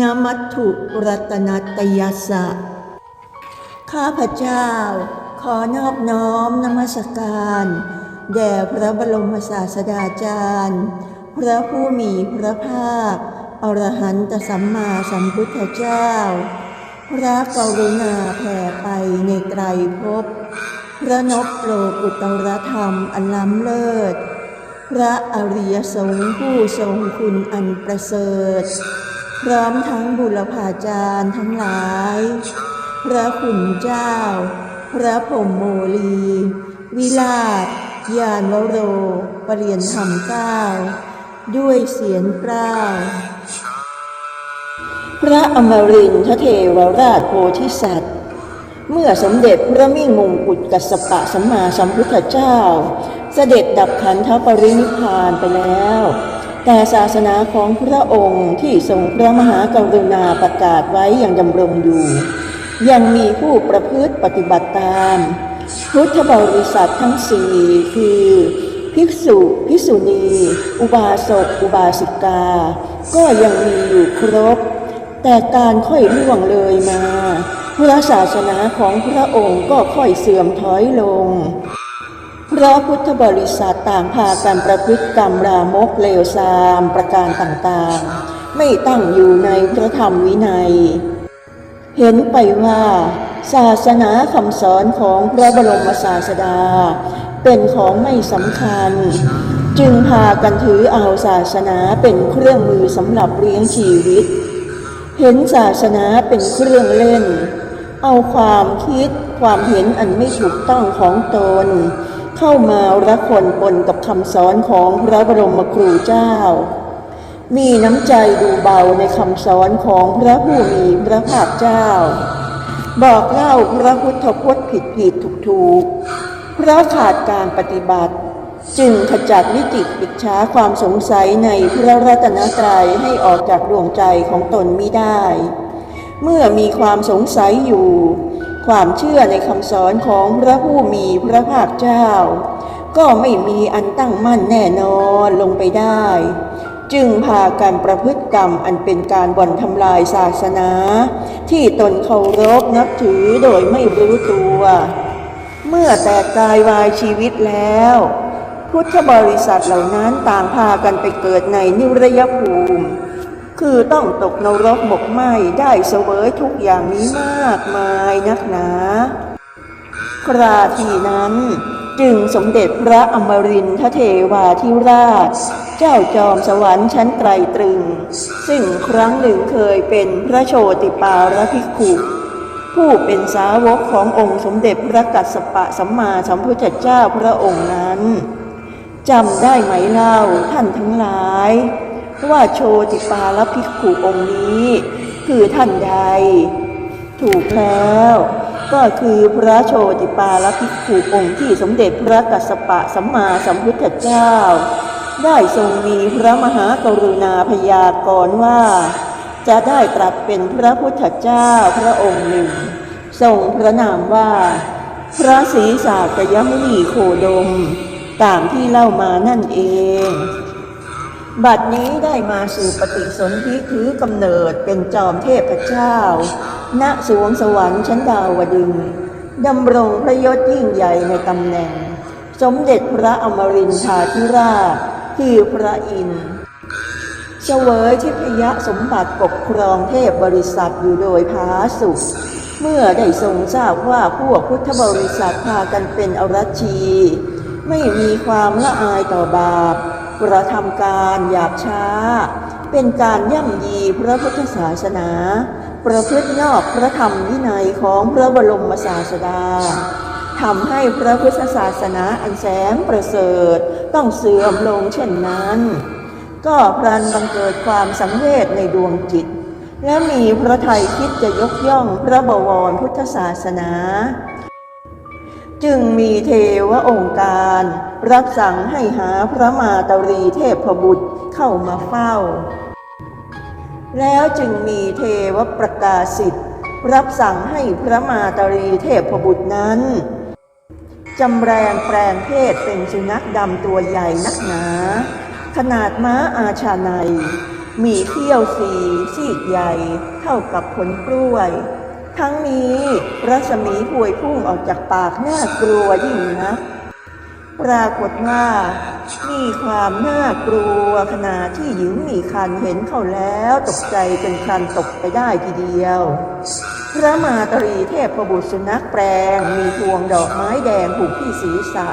นมัตถุรัตนตยสะ ข้าพเจ้า ขอนอบน้อมนมัสการ แด่พระบรมศาสดาจารย์ พระผู้มีพระภาค อรหันตสัมมาสัมพุทธเจ้า พระกรุณาแผ่ไปในไตรภพ พระนพโลกุตรธรรมอันล้ำเลิศ พระอริยสงฆ์ผู้ทรงคุณอันประเสริฐ พร้อมทั้งบุรพาจารย์ทั้งหลาย พระขุนเจ้า พระพรหมโมลี วิลาศยานวโร ปรเรียนธรรมเก้า ด้วยเสียงกล้าวพระอมรินทเทวราชโพธิสัตว์ เมื่อสมเด็จพระมิ่งมงกุฎกัสปะสัมมาสัมพุทธเจ้า เสด็จดับขันธปรินิพานไปแล้ว แต่ศาสนาของพระองค์ที่ทรงพระมหากรุณาประกาศไว้อย่างดำรงอยู่ ยังมีผู้ประพฤติปฏิบัติตาม พุทธบริษัททั้งสี่คือ ภิกษุ ภิกษุณี อุบาสก อุบาสิกา ก็ยังมีอยู่ครบ แต่การค่อยล่วงเลยมาพระศาสนาของพระองค์ก็ค่อยเสื่อมถอยลง พระพุทธบริษัทต่างพากันประพฤติกรรมรามกเลวทรามประการต่างๆ ไม่ตั้งอยู่ในพระธรรมวินัย เห็นไปว่า ศาสนาคำสอนของพระบรมศาสดา เป็นของไม่สำคัญ จึงพากันถือเอาศาสนาเป็นเครื่องมือสำหรับเลี้ยงชีวิต เห็นศาสนาเป็นเครื่องเล่น เอาความคิดความเห็นอันไม่ถูกต้องของตน เข้ามาระคนปนกับคำสอนของพระบรมครูเจ้า มีน้ำใจดูเบาในคำสอนของพระผู้มีพระภาคเจ้า บอกเล่าพระพุทธพจน์ผิดผิดถูกถูกเพราะขาดการปฏิบัติ จึงขจัดวิจิตปิดช้าความสงสัยในพระรัตนตรัยให้ออกจากดวงใจของตนมิได้ เมื่อมีความสงสัยอยู่ ความเชื่อในคำสอนของพระผู้มีพระภาคเจ้า ก็ไม่มีอันตั้งมั่นแน่นอนลงไปได้ จึงพาการประพฤติกรรมอันเป็นการบ่อนทำลายศาสนา ที่ตนเคารพนับถือโดยไม่รู้ตัว เมื่อแตกกายวายชีวิตแล้ว พุทธบริษัทเหล่านั้นต่างพากันไปเกิดในนิรยภูมิ คือต้องตกนรกหมกไหมได้เสวยทุกอย่างนี้มากมายนักหนา คราทีนั้นจึงสมเด็จพระอมรินทเทวาธิราช เจ้าจอมสวรรค์ชั้นไตรตรึง ซึ่งครั้งหนึ่งเคยเป็นพระโชติปาลภิกขุ ผู้เป็นสาวกขององค์สมเด็จพระกัสสปะสัมมาสัมพุทธเจ้าพระองค์นั้นจำได้ไหมเล่าท่านทั้งหลาย ว่าโชติปาลภิกขุองค์นี้ คือท่านใด ถูกแล้ว ก็คือพระโชติปาลภิกขุองค์ที่สมเด็จพระกัสสปะสัมมาสัมพุทธเจ้า ได้ทรงมีพระมหากรุณาพยากรณ์ว่า จะได้ตรัสเป็นพระพุทธเจ้าพระองค์หนึ่งทรงพระนามว่า พระศรีสากยมุนีโคดม ตามที่เล่ามานั่นเอง บัดนี้ได้มาสู่ปฏิสนธิถือกำเนิดเป็นจอมเทพเจ้า ณ สวงสวรรค์ชั้นดาวดึงดำรงพระยศยิ่งใหญ่ในตำแหน่ง สมเด็จพระอมรินทราธิราชคือพระอินทร์เสวยทิพยสมบัติปกครองเทพบริษัทอยู่โดยพาสุข เมื่อได้ทรงทราบว่าพวกพุทธบริษัทพากันเป็นอรชี ไม่มีความละอายต่อบาป กระทำการหยาบช้า เป็นการย่ำยีพระพุทธศาสนา ประพฤตินอกพระธรรมวินัยของพระบรมศาสดาทำให้พระพุทธศาสนาอันแสนประเสริฐต้องเสื่อมลงเช่นนั้น ก็พลันบังเกิดความสังเวชในดวงจิต และมีพระไทยคิดจะยกย่องพระบวรพุทธศาสนา จึงมีเทวองค์การ รับสั่งให้หาพระมาตรีเทพบุตรเข้ามาเฝ้า แล้วจึงมีเทวประกาศสิทธิ์รับสั่งให้พระมาตรีเทพบุตรนั้นจำแรงแปลงเพศเป็นสุนัขดำตัวใหญ่นักหนา ขนาดม้าอาชาในมีเขี้ยวสีซีกใหญ่เท่ากับผลกล้วย ทั้งนี้รัศมีพวยพุ่งออกจากปากน่ากลัวยิ่งนะ ปรากฏว่ามีความน่ากลัวขณะที่หญิงมีคันเห็นเขาแล้วตกใจจนคันตกไปได้ทีเดียว พระมาตรีเทพบุตรสุนัขแปลงมีพวงดอกไม้แดงผูกที่ศีรษะ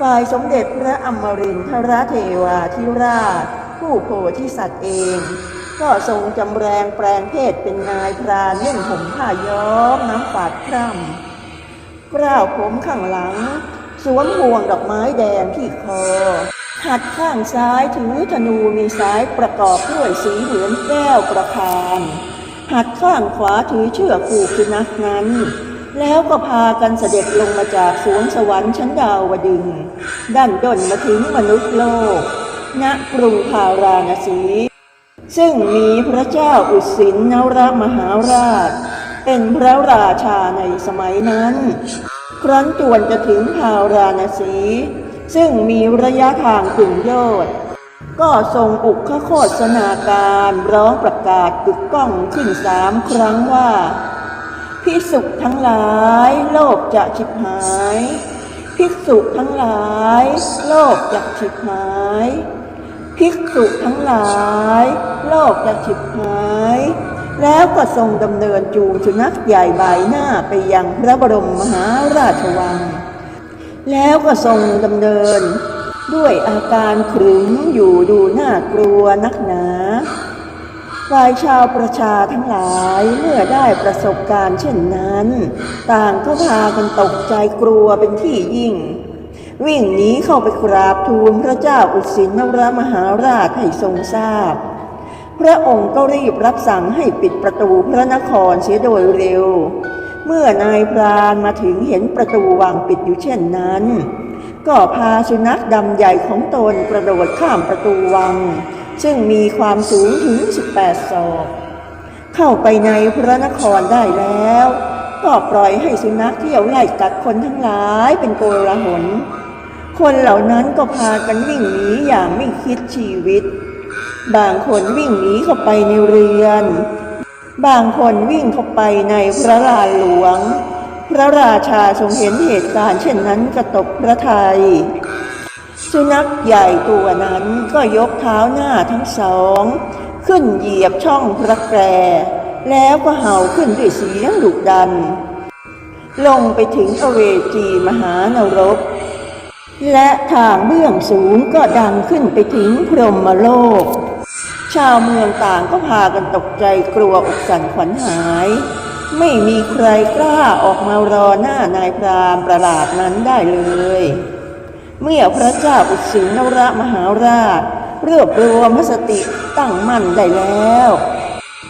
ฝ่ายสมเด็จพระอมรินทรเทวาธิราช ผู้โพธิสัตว์เอง ก็ทรงจำแรงแปลงเพศเป็นนายพรานนุ่งห่มผ้าย้อมน้ำปาดคร่ำกล้าวผมข้างหลัง สวมห่วงดอกไม้แดงที่คอ หัดข้างซ้ายถือธนูมีสายประกอบด้วยสีเหลืองแก้วประคานหัดข้างขวาถือเชือกผูกสุนัขนั้น แล้วก็พากันเสด็จลงมาจากสวงสวรรค์ชั้นดาวดึงด้านด้นมาถึงมนุษย์โลก ณกรุงพาราณสี ซึ่งมีพระเจ้าอุสินนรมหาราช เป็นพระราชาในสมัยนั้น ครั้นจวนจะถึงพาราณสี ซึ่งมีระยะทางกึ่งโยชน์ก็ทรงอุกขโฆษนาการร้องประกาศกึกก้องขึ้นสามครั้งว่าภิกษุทั้งหลายโลกจะฉิบหายภิกษุทั้งหลาย โลกจะฉิบหายภิกษุทั้งหลาย โลกจะฉิบหาย แล้วก็ทรงดำเนินจูงสุนัขใหญ่บายหน้าไปยังพระบรมมหาราชวัง แล้วก็ทรงดำเนิน ด้วยอาการขรึมอยู่ดูน่ากลัวนักหนาฝ่ายชาวประชาทั้งหลายเมื่อได้ประสบการณ์เช่นนั้น ต่างก็พากันตกใจกลัวเป็นที่ยิ่ง วิ่งหนีเข้าไปกราบทูลพระเจ้าอุสินนรมหาราชให้ทรงทราบ พระองค์ก็รีบรับสั่งให้ปิดประตูพระนครเสียโดยเร็ว เมื่อนายพรานมาถึงเห็นประตูวางปิดอยู่เช่นนั้น ก็พาสุนัขดำใหญ่ของตนกระโดดข้ามประตูวัง ซึ่งมีความสูงถึง 18 ศอกเข้าไปในพระนครได้แล้ว ก็ปล่อยให้สุนัขเที่ยวไล่กัดคนทั้งหลายเป็นโกลาหลคนเหล่านั้นก็พากันวิ่งหนีอย่างไม่คิดชีวิต บางคนวิ่งหนีเข้าไปในเรือน บางคนวิ่งเข้าไปในพระลานหลวง พระราชาทรงเห็นเหตุการณ์เช่นนั้นกระตกพระทัยสุนัขใหญ่ตัวนั้นก็ยกเท้าหน้าทั้งสอง ขึ้นเหยียบช่องพระแกรแล้วก็เห่าขึ้นด้วยเสียงดุดัน ลงไปถึงอเวจีมหานรก และทางเบื้องสูงก็ดังขึ้นไปถึงพรหมโลก ชาวเมืองต่างก็พากันตกใจกลัวอกสั่นขวัญหาย ไม่มีใครกล้าออกมารอหน้านายพรามประหลาดนั้นได้เลย เมื่อพระเจ้าอุสินนรมหาราชรวบรวมพสติตั้งมั่นได้แล้ว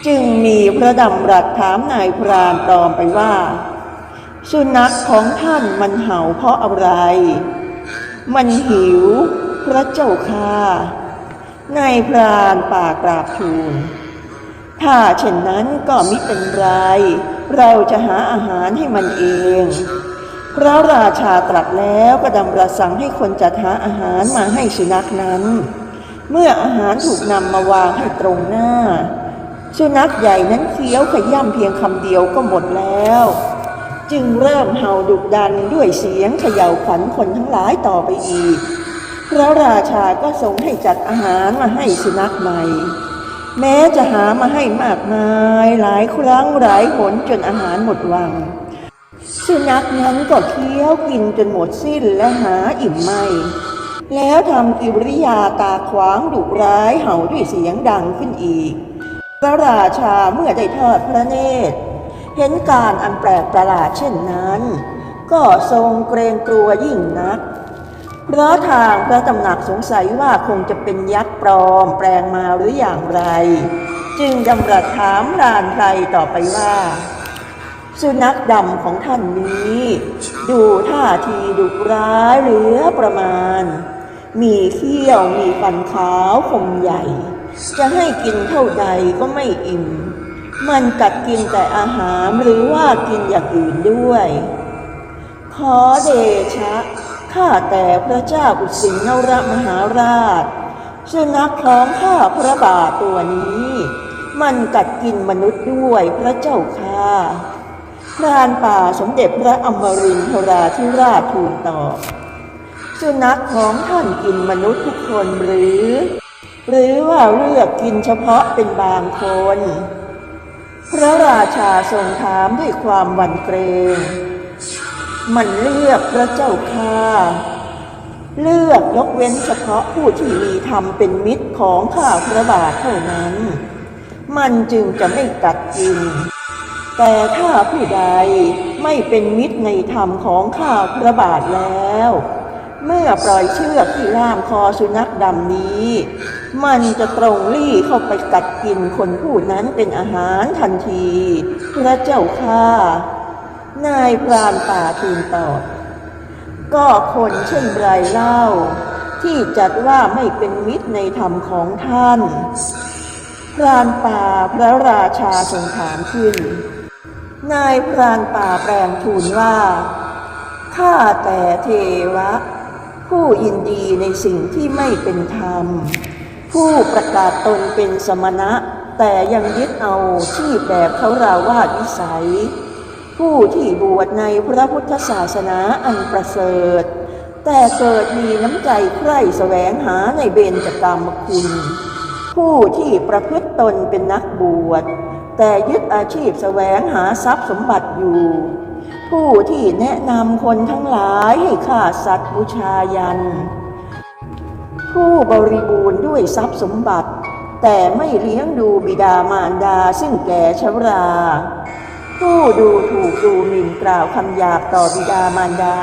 จึงมีพระดำรัสถามนายพรานปลอมไปว่า สุนัขของท่านมันเห่าเพราะอะไร มันหิว พระเจ้าค่ะ นายพรานป่ากราบทูล ถ้าเช่นนั้นก็มิเป็นไร เราจะหาอาหารให้มันเอง พระราชาตรัสแล้วก็ดำรัสสั่งให้คนจัดหาอาหารมาให้สุนัขนั้น เมื่ออาหารถูกนำมาวางให้ตรงหน้า สุนัขใหญ่นั้นเคี้ยวขย่ำเพียงคำเดียวก็หมดแล้ว จึงเริ่มเห่าดุดันด้วยเสียงเขย่าขวัญคนทั้งหลายต่อไปอีก พระราชาก็ทรงให้จัดอาหารมาให้สุนัขใหม่ แม้จะหามาให้มากมาย หลายครั้งหลายหนจนอาหารหมดวัง สุนัขนั้นก็เคี้ยวกินจนหมดสิ้นและหาอิ่มไม่ แล้วทำกิริยาตาขวางดุร้ายเห่าด้วยเสียงดังขึ้นอีก พระราชาเมื่อได้ทอดพระเนตร เห็นการอันแปลกประหลาดเช่นนั้น ก็ทรงเกรงกลัวยิ่งนัก เพราะทางพระตำหนักสงสัยว่าคงจะเป็นยักษ์ปลอมแปลงมาหรืออย่างไร จึงดำรัสถามรานไพรต่อไปว่า สุนัขดำของท่านนี้ ดูท่าทีดุร้ายเหลือประมาณ มีเขี้ยวมีฟันขาวคมใหญ่ จะให้กินเท่าใดก็ไม่อิ่ม มันกัดกินแต่อาหารหรือว่ากินอย่างอื่นด้วย ขอเดชะ ข้าแต่พระเจ้าอุสินนรมหาราชสุนัขท้องข้าพระบาทตัวนี้ มันกัดกินมนุษย์ด้วยพระเจ้าค่ะพรานป่าสมเด็จพระอมรินทราธิราชทูลตอบสุนัขของท่านกินมนุษย์ทุกคนหรือ หรือว่าเลือกกินเฉพาะเป็นบางคน พระราชาทรงถามด้วยความหวั่นเกรง มันเลือกพระเจ้าค่ะ เลือกยกเว้นเฉพาะผู้ที่มีธรรมเป็นมิตรของข้าพระบาทเท่านั้น มันจึงจะไม่กัดกิน แต่ถ้าผู้ใดไม่เป็นมิตรในธรรมของข้าพระบาทแล้ว เมื่อปล่อยเชือกที่ล่ามคอสุนัขดำนี้ มันจะตรงลี่เข้าไปกัดกินคนผู้นั้นเป็นอาหารทันที พระเจ้าค่ะ นายพรานป่าทูลตอบ ก็คนเช่นไรเล่า ที่จัดว่าไม่เป็นมิตรในธรรมของท่าน พรานป่าพระราชาทรงถามขึ้น นายพรานป่าแปลงทูลว่าข้าแต่เทวะ ผู้ยินดีในสิ่งที่ไม่เป็นธรรม ผู้ประกาศตนเป็นสมณะ แต่ยังยึดเอาชีพแบบเขาราวาสวิสัย ผู้ที่บวชในพระพุทธศาสนาอันประเสริฐ แต่เกิดมีน้ำใจใคร่แสวงหาในเบญจกรรมคุณ ผู้ที่ประพฤติตนเป็นนักบวช แต่ยึดอาชีพแสวงหาทรัพย์สมบัติอยู่ ผู้ที่แนะนำคนทั้งหลายให้ฆ่าสัตว์บูชายัน ผู้บริบูรณ์ด้วยทรัพย์สมบัติ แต่ไม่เลี้ยงดูบิดามารดาซึ่งแก่ชรา ผู้ดูถูกดูหมิ่นกล่าวคำหยาบต่อบิดามารดา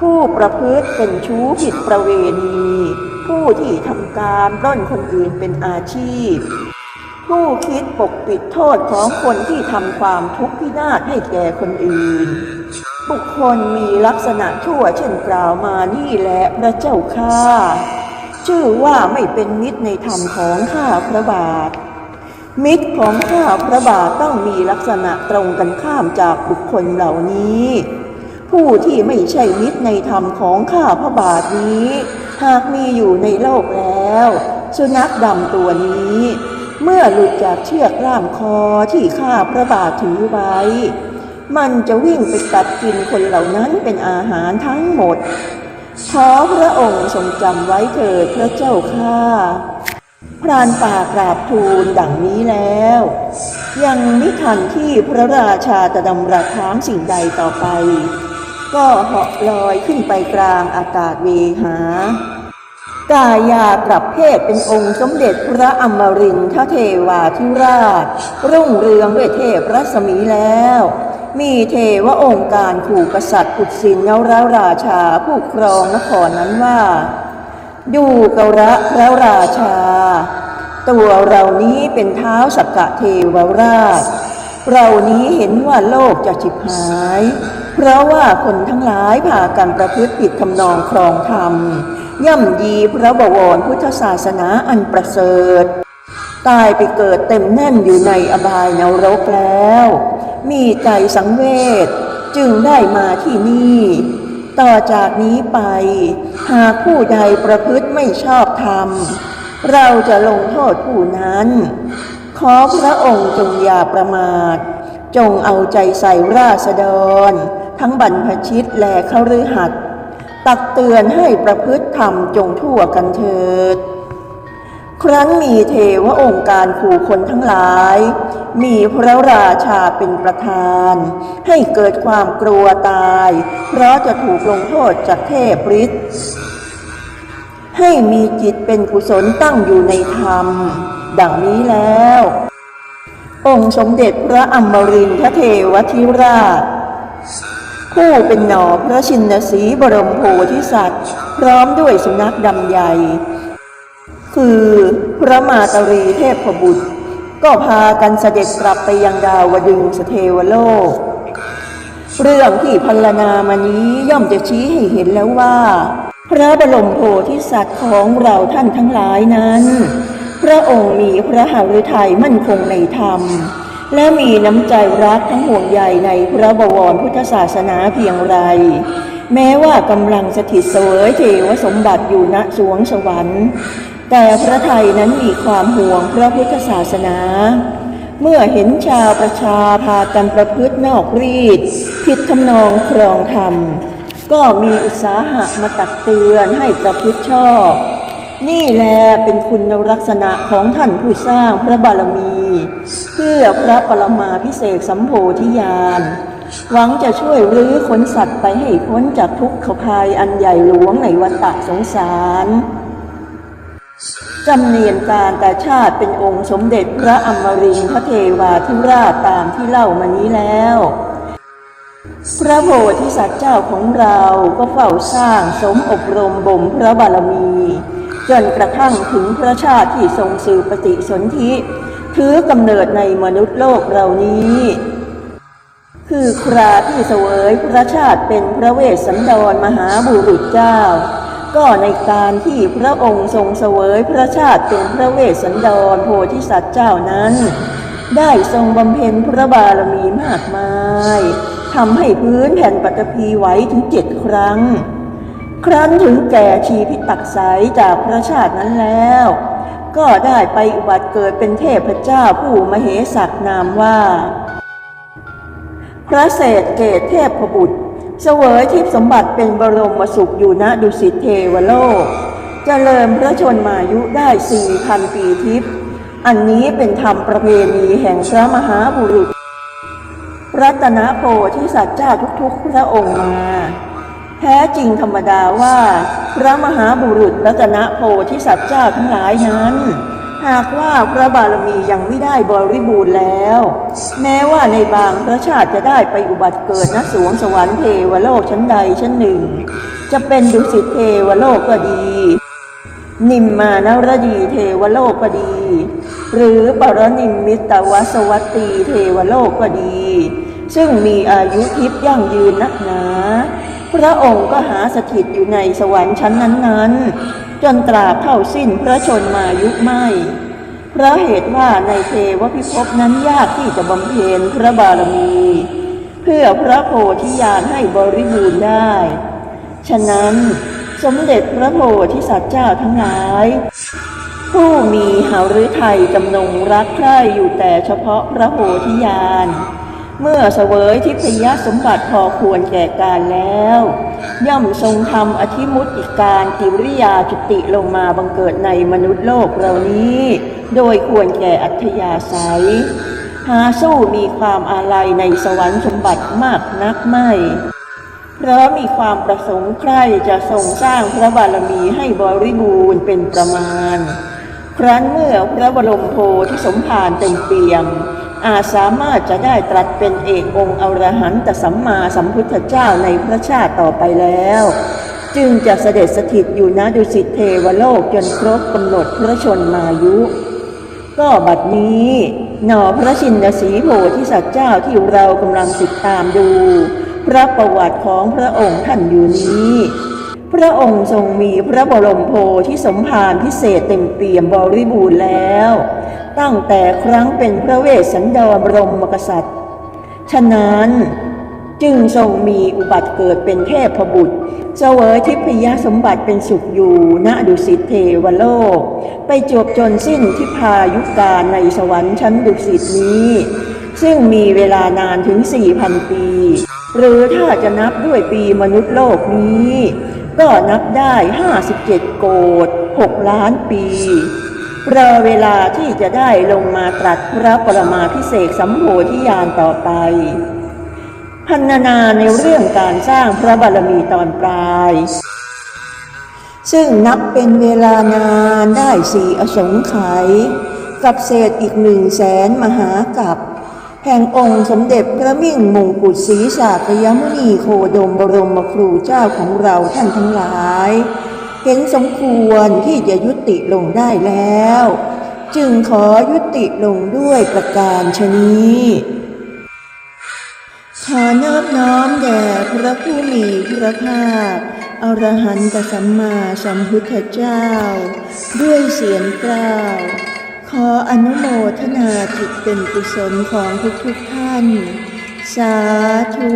ผู้ประพฤติเป็นชู้ผิดประเวณี ผู้ที่ทำการปล้นคนอื่นเป็นอาชีพ ผู้คิดปกปิดโทษของคนที่ทำความทุกข์พินาศให้แก่คนอื่น บุคคลมีลักษณะชั่วเช่นกล่าวมานี่แหละพระเจ้าข้าชื่อว่าไม่เป็นมิตรในธรรมของข้าพระบาท มิตรของข้าพระบาทต้องมีลักษณะตรงกันข้ามจากบุคคลเหล่านี้ ผู้ที่ไม่ใช่มิตรในธรรมของข้าพระบาทนี้ หากมีอยู่ในโลกแล้ว สุนัขดำตัวนี้ เมื่อหลุดจากเชือกล่ามคอที่ข้าพระบาทถือไว้ มันจะวิ่งไปกัดกินคนเหล่านั้นเป็นอาหารทั้งหมด ขอพระองค์ทรงจำไว้เถิดพระเจ้าข้า พรานป่ากราบทูลดังนี้แล้ว ยังไม่ทันที่พระราชาจะดำรัสถามสิ่งใดต่อไป ก็เหาะลอยขึ้นไปกลางอากาศเวหากายากลับเพศเป็นองค์สมเด็จพระอมรินทเทวาธิราช รุ่งเรืองด้วยเทพรัศมีแล้ว มีเทวองค์การขู่กษัตริย์ปุตสินเนรราชาผู้ครองนครนั้นว่า ดูกระพระราชา ตัวเรานี้เป็นเท้าสักกะเทวราช เรานี้เห็นว่าโลกจะฉิบหาย เพราะว่าคนทั้งหลายพากันประพฤติผิดทำนองครองธรรม ย่ำยีพระบวรพุทธศาสนาอันประเสริฐ ตายไปเกิดเต็มแน่นอยู่ในอบายนรกแล้ว มีใจสังเวชจึงได้มาที่นี่ ต่อจากนี้ไป หากผู้ใดประพฤติไม่ชอบธรรม เราจะลงโทษผู้นั้น ขอพระองค์จงอย่าประมาท จงเอาใจใส่ราษฎร ทั้งบรรพชิตและขฤหัสตักเตือนให้ประพฤติธรรมจงทั่วกันเถิด ครั้งมีเทวองค์การขู่คนทั้งหลาย มีพระราชาเป็นประธาน ให้เกิดความกลัวตาย เพราะจะถูกลงโทษจากเทพฤทธิ์ให้มีจิตเป็นกุศลตั้งอยู่ในธรรม ดังนี้แล้ว องค์สมเด็จพระอมรินทเทวทิราชผู้เป็นหนอพระชินสีบรมโพธิสัตว์ พร้อมด้วยสุนัขดำใหญ่ คือพระมาตรีเทพบุตร ก็พากันเสด็จกลับไปยังดาวดึงสเทวโลก เรื่องที่พัลนามานี้ย่อมจะชี้ให้เห็นแล้วว่า พระบรมโพธิสัตว์ของเราท่านทั้งหลายนั้น พระองค์มีพระหฤทัยมั่นคงในธรรม และมีน้ำใจรักทั้งห่วงใยในพระบวรพุทธศาสนาเพียงไร แม้ว่ากำลังสถิตเสวยเทวสมบัติอยู่ณสวงสวรรค์ แต่พระไทยนั้นมีความห่วงพระพุทธศาสนา เมื่อเห็นชาวประชาพากันประพฤตินอกรีดผิดทำนองครองธรรม ก็มีอุตสาหะมาตักเตือนให้ประพฤติชอบ นี่แหละเป็นคุณลักษณะของท่านผู้สร้างพระบารมี เพื่อพระปรมาพิเศษสัมโพธิญาณ หวังจะช่วยรื้อขนสัตว์ไปให้พ้นจากทุกขภัยอันใหญ่หลวงในวัฏสงสารจำเนียนการแต่ชาติเป็นองค์สมเด็จพระอมรินทรเทวาธิราชตามที่เล่ามานี้แล้ว พระโพธิสัตว์เจ้าของเราก็เฝ้าสร้างสมอบรมบ่มพระบารมี จนกระทั่งถึงพระชาติที่ทรงสืบปฏิสนธิถือกำเนิดในมนุษย์โลกเรานี้ คือคราที่เสวยพระชาติเป็นพระเวสสันดรมหาบุรุษเจ้า ก็ในการที่พระองค์ทรงเสวยพระชาติเป็นพระเวสสันดรโพธิสัตว์เจ้านั้น ได้ทรงบำเพ็ญพระบารมีมากมายทำให้พื้นแผ่นปฐพีไหวถึงเจ็ดครั้ง ครั้นถึงแก่ชีพิตักษายจากพระชาตินั้นแล้ว ก็ได้ไปอุบัติเกิดเป็นเทพเจ้าผู้มเหสักนามว่า พระเศษเกตเทพบุตร เสวยทิพสมบัติเป็นบรมสุขอยู่ณดุสิตเทวโลกเจริญพระชนมายุได้สี่พันปีทิพย์อันนี้เป็นธรรมประเพณีแห่งพระมหาบุรุษ รัตนโพธิสัตว์เจ้าทุกๆ พระองค์มา แท้จริงธรรมดาว่า พระมหาบุรุษรัตนโพธิสัตว์เจ้าทั้งหลายนั้น หากว่าพระบารมียังไม่ได้บริบูรณ์แล้ว แม้ว่าในบางพระชาติจะได้ไปอุบัติเกิดณสวงสวรรค์เทวโลกชั้นใดชั้นหนึ่ง จะเป็นดุสิตเทวโลกก็ดี นิมมานรดีเทวโลกก็ดี หรือปรนิมมิตวสวัตตีเทวโลกก็ดี ซึ่งมีอายุทิพย์ยั่งยืนนักหนา พระองค์ก็หาสถิตอยู่ในสวรรค์ชั้นนั้นๆ จนตราบเท่าสิ้นพระชนมายุไม่เพราะเหตุว่าในเทวพิภพนั้นยากที่จะบำเพ็ญพระบารมี เพื่อพระโพธิญาณให้บริบูรณ์ได้ ฉะนั้นสมเด็จพระโพธิสัตว์เจ้าทั้งหลาย ผู้มีหฤทัยจำนงรักใคร่อยู่แต่เฉพาะพระโพธิญาณ เมื่อเสวยทิพยสมบัติพอควรแก่การแล้ว ย่อมทรงทำอธิมุติการกิริยาจุติลงมาบังเกิดในมนุษย์โลกเหล่านี้ โดยควรแก่อัธยาศัย หาสู้มีความอาลัยในสวรรค์สมบัติมากนักไม่ เพราะมีความประสงค์ใคร่จะทรงสร้างพระบารมีให้บริบูรณ์เป็นประมาณ ครั้นเมื่อพระบรมโพธิสมภารเต็มเปี่ยม อาจสามารถจะได้ตรัสเป็นเอกองค์อรหันตสัมมาสัมพุทธเจ้าในพระชาติต่อไปแล้ว จึงจะเสด็จสถิตอยู่ณดุสิตเทวโลกจนครบกำหนดพระชนมายุ ก็บัดนี้หนอพระชินสีโพธิสัตว์เจ้าที่เรากำลังติดตามดู พระประวัติของพระองค์ท่านอยู่นี้ พระองค์ทรงมีพระบรมโพธิสมภารพิเศษเต็มเปี่ยมบริบูรณ์แล้ว ตั้งแต่ครั้งเป็นพระเวสสันดรบรมกษัตริย์ ฉะนั้นจึงทรงมีอุบัติเกิดเป็นเทพบุตร เสวยทิพยสมบัติเป็นสุขอยู่ณดุสิตเทวโลก ไปจบจนสิ้นทิพายุการในสวรรค์ชั้นดุสิตนี้ ซึ่งมีเวลานานถึง 4,000 ปี หรือถ้าจะนับด้วยปีมนุษย์โลกนี้ ก็นับได้ 57 โกด6ล้านปี รอเวลาที่จะได้ลงมาตรัสพระปรมาพิเศษสัมโพธิญาณต่อไป พันนาในเรื่องการสร้างพระบารมีตอนปลาย ซึ่งนับเป็นเวลานานได้สี่อสงไขยกับเศษอีกหนึ่งแสนมหากับแห่งองค์สมเด็จพระมิ่งมงกุฎศรีสากยมุนีโคดมบรมครูเจ้าของเราท่านทั้งหลาย เห็นสมควรที่จะยุติลงได้แล้ว จึงขอยุติลงด้วยประการชนี้ขอนอบน้อมแด่พระผู้มีพระภาคอรหันตสัมมาสัมพุทธเจ้า ด้วยเสียงกล่าว ขออนุโมทนาจิตเป็นกุศลของทุกๆท่าน สาธุ